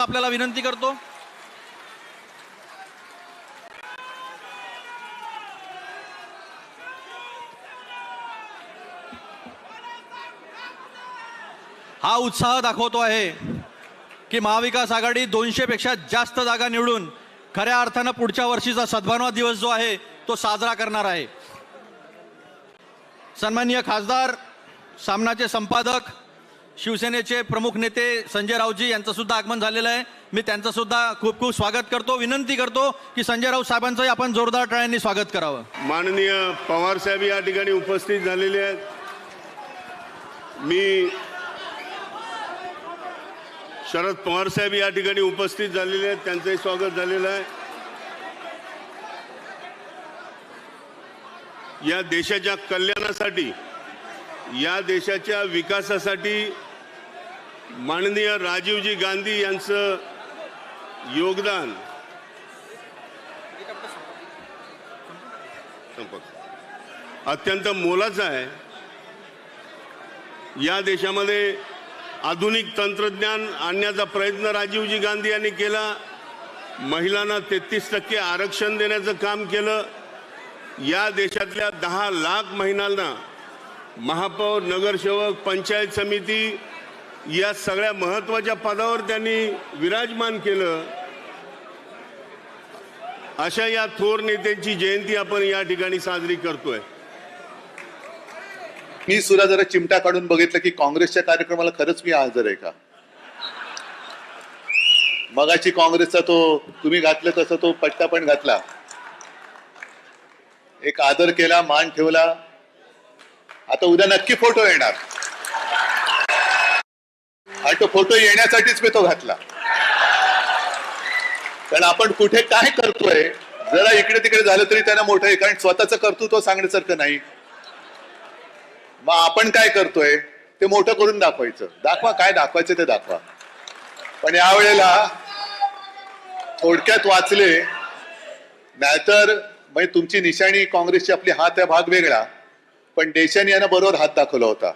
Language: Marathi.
आपल्याला विनंती करतो. हा उत्साह दाखवतो आहे की महाविकास आघाडी दोनशे पेक्षा जास्त जागा निवडून खऱ्या अर्थानं पुढच्या वर्षीचा सद्भावना दिवस जो आहे तो साजरा करणार आहे. सन्माननीय खासदार सामनाचे संपादक शिवसेनेचे प्रमुख नेते संजय रावजी यांचं सुद्धा आगमन झालेलं आहे. मी त्यांचं सुद्धा खूप खूप स्वागत करतो विनंती करतो की संजय राऊत साहेबांचंही आपण जोरदार टाळ्यांनी स्वागत करावं. माननीय पवार साहेब या ठिकाणी उपस्थित झालेले आहेत. मी शरद पवार साहेब या ठिकाणी उपस्थित झालेले आहेत त्यांचंही स्वागत झालेलं आहे. या देशाच्या कल्याणासाठी या देशाच्या विकासासाठी माननीय राजीवजी गांधी यांचं योगदान. अत्यंत मोलाचं आहे. या देशामध्ये आधुनिक तंत्रज्ञान आणण्याचा प्रयत्न राजीवजी गांधी यांनी केला. महिलांना तेहतीस टक्के आरक्षण देण्याचं काम केलं. या देशातल्या दहा लाख महिलांना महापौर नगरसेवक पंचायत समिती या सगळ्या महत्त्वाच्या पदावर त्यांनी विराजमान केलं. अशा या थोर नेत्यांची जयंती आपण या ठिकाणी साजरी करतोय. मी सुद्धा जरा चिमटा काढून बघितलं की काँग्रेसच्या कार्यक्रमाला खरंच मी हजर आहे का? मगाची काँग्रेसचा तो तुम्ही घातलं तसं तो पट्टा पण घातला. एक आदर केला मान ठेवला. आता उद्या नक्की फोटो येणार. तो फोटो येण्यासाठीच मी तो घातला. कारण आपण कुठे काय करतोय जरा इकडे तिकडे झालं तरी त्यांना मोठं आहे कारण स्वतःच कर्तृत्व सांगण्यासारखं नाही. मग आपण काय करतोय ते मोठं करून दाखवायचं. दाखवा काय दाखवायचं ते दाखवा. पण यावेळेला थोडक्यात वाचले नाहीतर म्हणजे तुमची निशाणी काँग्रेसची आपली हात आहे भाग वेगळा. पण देशाने यांना बरोबर हात दाखवला होता.